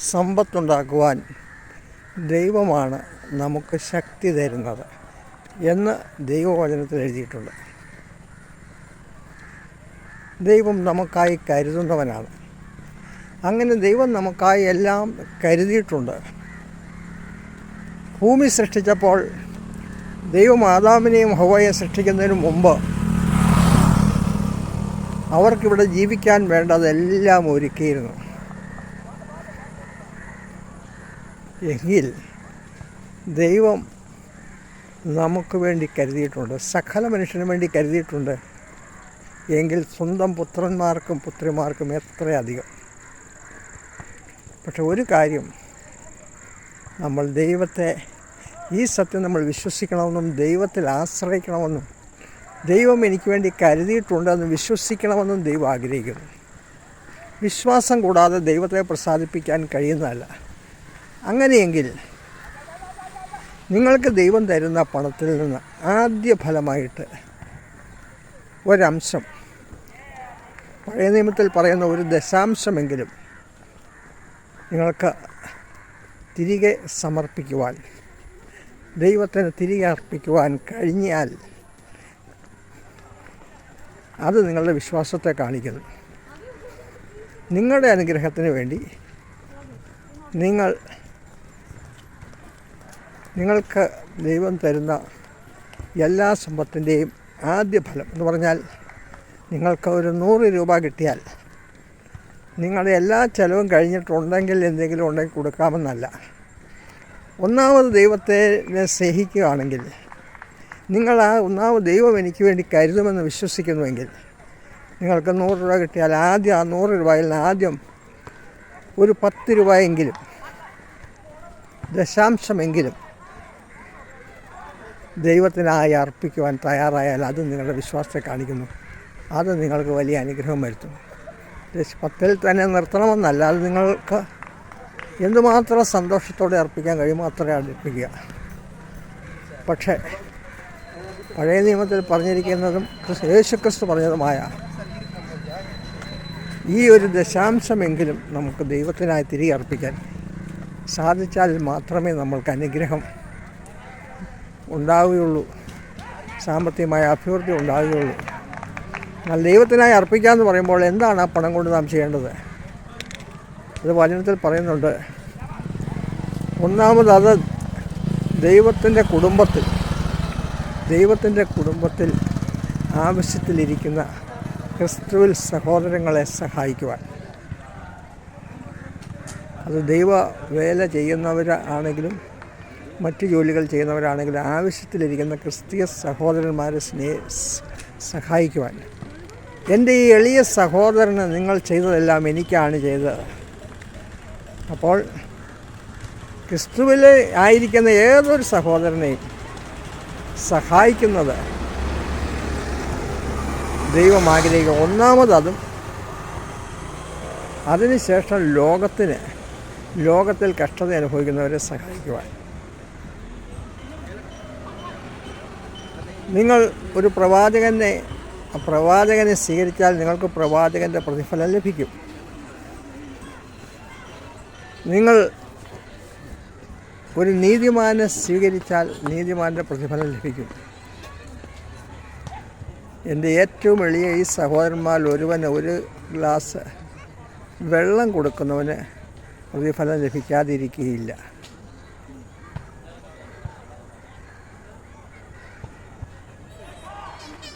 സമ്പത്തുണ്ടാക്കുവാൻ ദൈവമാണ് നമുക്ക് ശക്തി തരുന്നത് എന്ന് ദൈവവചനത്തിൽ എഴുതിയിട്ടുണ്ട്. ദൈവം നമുക്കായി കരുതുന്നവനാണ്. അങ്ങനെ ദൈവം നമുക്കായി എല്ലാം കരുതിയിട്ടുണ്ട്. ഭൂമി സൃഷ്ടിച്ചപ്പോൾ ദൈവം ആദാമിനെയും ഹവയെ സൃഷ്ടിക്കുന്നതിന് മുമ്പ് അവർക്കിവിടെ ജീവിക്കാൻ വേണ്ടതെല്ലാം ഒരുക്കിയിരുന്നു. എങ്കിൽ ദൈവം നമുക്ക് വേണ്ടി കരുതിയിട്ടുണ്ട് സകല മനുഷ്യന് വേണ്ടി കരുതിയിട്ടുണ്ട്. എങ്കിൽ സ്വന്തം പുത്രന്മാർക്കും പുത്രിമാർക്കും എത്രയധികം. പക്ഷെ ഒരു കാര്യം നമ്മൾ ദൈവത്തെ ഈ സത്യം നമ്മൾ വിശ്വസിക്കണമെന്നും ദൈവത്തിൽ ആശ്രയിക്കണമെന്നും ദൈവം എനിക്ക് വേണ്ടി കരുതിയിട്ടുണ്ടെന്ന് വിശ്വസിക്കണമെന്നും ദൈവം ആഗ്രഹിക്കുന്നു. വിശ്വാസം കൂടാതെ ദൈവത്തെ പ്രസാദിപ്പിക്കാൻ കഴിയുന്നതല്ല. അങ്ങനെയെങ്കിൽ നിങ്ങൾക്ക് ദൈവം തരുന്ന പണത്തിൽ നിന്ന് ആദ്യ ഫലമായിട്ട് ഒരംശം. പഴയ നിയമത്തിൽ പറയുന്ന ഒരു ദശാംശമെങ്കിലും നിങ്ങൾക്ക് തിരികെ സമർപ്പിക്കുവാൻ ദൈവത്തിന് തിരികെ അർപ്പിക്കുവാൻ കഴിഞ്ഞാൽ അത് നിങ്ങളുടെ വിശ്വാസത്തെ കാണിക്കുന്നു. നിങ്ങളുടെ അനുഗ്രഹത്തിന് വേണ്ടി നിങ്ങൾ നിങ്ങൾക്ക് ദൈവം തരുന്ന എല്ലാ സമ്പത്തിന്റെയും ആദ്യ ഫലം എന്ന് പറഞ്ഞാൽ നിങ്ങൾക്ക് ഒരു നൂറ് രൂപ കിട്ടിയാൽ നിങ്ങളുടെ എല്ലാ ചിലവും കഴിഞ്ഞിട്ടുണ്ടെങ്കിൽ എന്തെങ്കിലും ഉണ്ടെങ്കിൽ കൊടുക്കാമെന്നല്ല. ഒന്നാമത് ദൈവത്തെ സ്നേഹിക്കുകയാണെങ്കിൽ നിങ്ങൾ ആ ഒന്നാമത് ദൈവം എനിക്ക് വേണ്ടി കരുതുമെന്ന് വിശ്വസിക്കുന്നുവെങ്കിൽ നിങ്ങൾക്ക് നൂറ് രൂപ കിട്ടിയാൽ ആദ്യം ആ നൂറ് രൂപയിൽ ആദ്യം ഒരു പത്ത് രൂപയെങ്കിലും ദശാംശമെങ്കിലും ദൈവത്തിനായി അർപ്പിക്കുവാൻ തയ്യാറായാൽ അത് നിങ്ങളുടെ വിശ്വാസത്തെ കാണിക്കുന്നു. അത് നിങ്ങൾക്ക് വലിയ അനുഗ്രഹം വരുത്തും. പത്തിൽ തന്നെ നിർത്തണമെന്നല്ല അത് നിങ്ങൾക്ക് എന്തുമാത്രം സന്തോഷത്തോടെ അർപ്പിക്കാൻ കഴിയുമോ അത്രയും അർപ്പിക്കുക. പക്ഷേ പഴയ നിയമത്തിൽ പറഞ്ഞിരിക്കുന്നതും യേശു യേശുക്രിസ്തു പറഞ്ഞതുമായ ഈ ഒരു ദശാംശമെങ്കിലും നമുക്ക് ദൈവത്തിനായി തിരികെ അർപ്പിക്കാൻ സാധിച്ചാൽ മാത്രമേ നമ്മൾക്ക് അനുഗ്രഹം ഉണ്ടാവുകയുള്ളൂ. സാമ്പത്തികമായ അഭിവൃദ്ധി ഉണ്ടാവുകയുള്ളൂ. എന്നാൽ ദൈവത്തിനായി അർപ്പിക്കാമെന്ന് പറയുമ്പോൾ എന്താണ് ആ പണം കൊണ്ട് നാം ചെയ്യേണ്ടത്? അത് വചനത്തിൽ പറയുന്നുണ്ട്. ഒന്നാമത് അത് ദൈവത്തിന്റെ കുടുംബത്തിൽ ദൈവത്തിന്റെ കുടുംബത്തിൽ ആവശ്യത്തിലിരിക്കുന്ന ക്രിസ്തുവിൽ സഹോദരങ്ങളെ സഹായിക്കുവാൻ. അത് ദൈവ വേല ചെയ്യുന്നവരാണെങ്കിലും മറ്റ് ജോലികൾ ചെയ്യുന്നവരാണെങ്കിൽ ആവശ്യത്തിലിരിക്കുന്ന ക്രിസ്തീയ സഹോദരന്മാരെ സ്നേ സഹായിക്കുവാൻ. എന്റെ ഈ എളിയ സഹോദരന് നിങ്ങൾ ചെയ്തതെല്ലാം എനിക്കാണ് ചെയ്തത്. അപ്പോൾ ക്രിസ്തുവിൽ ആയിരിക്കുന്ന ഏതൊരു സഹോദരനെയും സഹായിക്കുന്നത് ദൈവം ആഗ്രഹിക്കുക ഒന്നാമത് അതും അതിനുശേഷം ലോകത്തിന് ലോകത്തിൽ കഷ്ടത അനുഭവിക്കുന്നവരെ സഹായിക്കുവാൻ. നിങ്ങൾ ഒരു പ്രവാചകനെ പ്രവാചകനെ സ്വീകരിച്ചാൽ നിങ്ങൾക്ക് പ്രവാചകന്റെ പ്രതിഫലം ലഭിക്കും. നിങ്ങൾ ഒരു നീതിമാനെ സ്വീകരിച്ചാൽ നീതിമാന്റെ പ്രതിഫലം ലഭിക്കും. എന്റെ ഏറ്റവും എളിയ ഈ സഹോദരന്മാരിൽ ഒരുവന് ഒരു ഗ്ലാസ് വെള്ളം കൊടുക്കുന്നവന് പ്രതിഫലം ലഭിക്കാതിരിക്കുകയില്ല.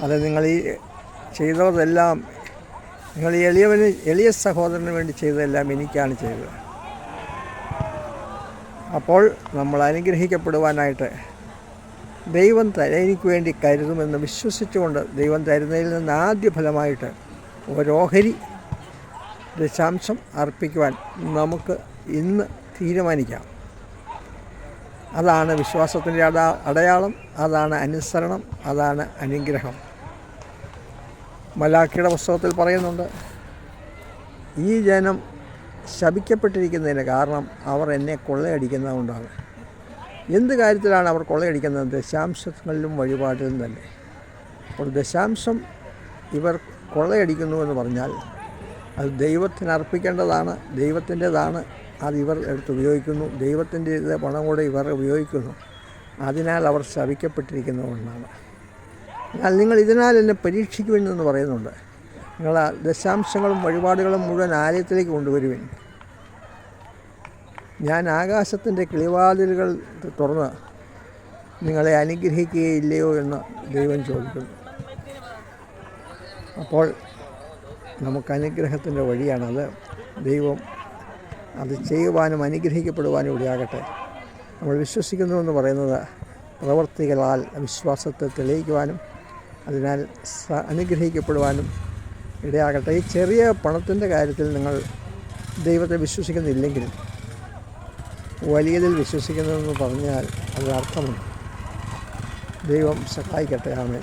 അത് നിങ്ങൾ ഈ ചെയ്തതെല്ലാം നിങ്ങൾ എളിയവന് എളിയ സഹോദരന് വേണ്ടി ചെയ്തതെല്ലാം എനിക്കാണ് ചെയ്തത്. അപ്പോൾ നമ്മൾ അനുഗ്രഹിക്കപ്പെടുവാനായിട്ട് ദൈവം എനിക്ക് വേണ്ടി കരുതുമെന്ന് വിശ്വസിച്ചുകൊണ്ട് ദൈവം തരുന്നതിൽ നിന്ന് ആദ്യ ഫലമായിട്ട് ഓരോഹരി ദശാംശം അർപ്പിക്കുവാൻ നമുക്ക് ഇന്ന് തീരുമാനിക്കാം. അതാണ് വിശ്വാസത്തിന്റെ അട അടയാളം അതാണ് അനുസരണം അതാണ് അനുഗ്രഹം. മലാഖിയുടെ പുസ്തകത്തിൽ പറയുന്നുണ്ട് ഈ ജനം ശപിക്കപ്പെട്ടിരിക്കുന്നതിന് കാരണം അവർ എന്നെ കൊള്ളയടിക്കുന്നതുകൊണ്ടാണ്. എന്ത് കാര്യത്തിലാണ് അവർ കൊള്ളയടിക്കുന്നത്? ദശാംശങ്ങളിലും വഴിപാടിലും തന്നെ. അപ്പോൾ ദശാംശം ഇവർ കൊള്ളയടിക്കുന്നു എന്ന് പറഞ്ഞാൽ അത് ദൈവത്തിന് അർപ്പിക്കേണ്ടതാണ് ദൈവത്തിന്റെതാണ് അത് ഇവർ എടുത്ത് ഉപയോഗിക്കുന്നു. ദൈവത്തിന്റെ ഇത് പണം കൂടെ ഇവർ ഉപയോഗിക്കുന്നു. അതിനാൽ അവർ ശവിക്കപ്പെട്ടിരിക്കുന്നതുകൊണ്ടാണ് എന്നാൽ നിങ്ങൾ ഇതിനാൽ എന്നെ പരീക്ഷിക്കുമെന്ന് പറയുന്നുണ്ട്. നിങ്ങൾ ദശാംശങ്ങളും വഴിപാടുകളും മുഴുവൻ ആലയത്തിലേക്ക് കൊണ്ടുവരുവിൻ. ഞാൻ ആകാശത്തിന്റെ കിളിവാതിലുകൾ തുറന്ന് നിങ്ങളെ അനുഗ്രഹിക്കുകയില്ലയോ എന്ന് ദൈവം ചോദിക്കുന്നു. അപ്പോൾ നമുക്ക് അനുഗ്രഹത്തിന്റെ വഴിയാണത്. ദൈവം അത് ചെയ്യുവാനും അനുഗ്രഹിക്കപ്പെടുവാനും ഇടയാകട്ടെ നമ്മൾ വിശ്വസിക്കുന്നു എന്ന് പറയുന്നത് പ്രവർത്തികളാൽ വിശ്വാസത്തെ തെളിയിക്കുവാനും അതിനാൽ അനുഗ്രഹിക്കപ്പെടുവാനും ഇടയാകട്ടെ. ഈ ചെറിയ പണത്തിന്റെ കാര്യത്തിൽ നിങ്ങൾ ദൈവത്തെ വിശ്വസിക്കുന്നില്ലെങ്കിൽ വലിയതിൽ വിശ്വസിക്കുന്നതെന്ന് പറഞ്ഞാൽ അതിനർത്ഥമുണ്ട്. ദൈവം സഹായിക്കട്ടെ. ആമേൻ.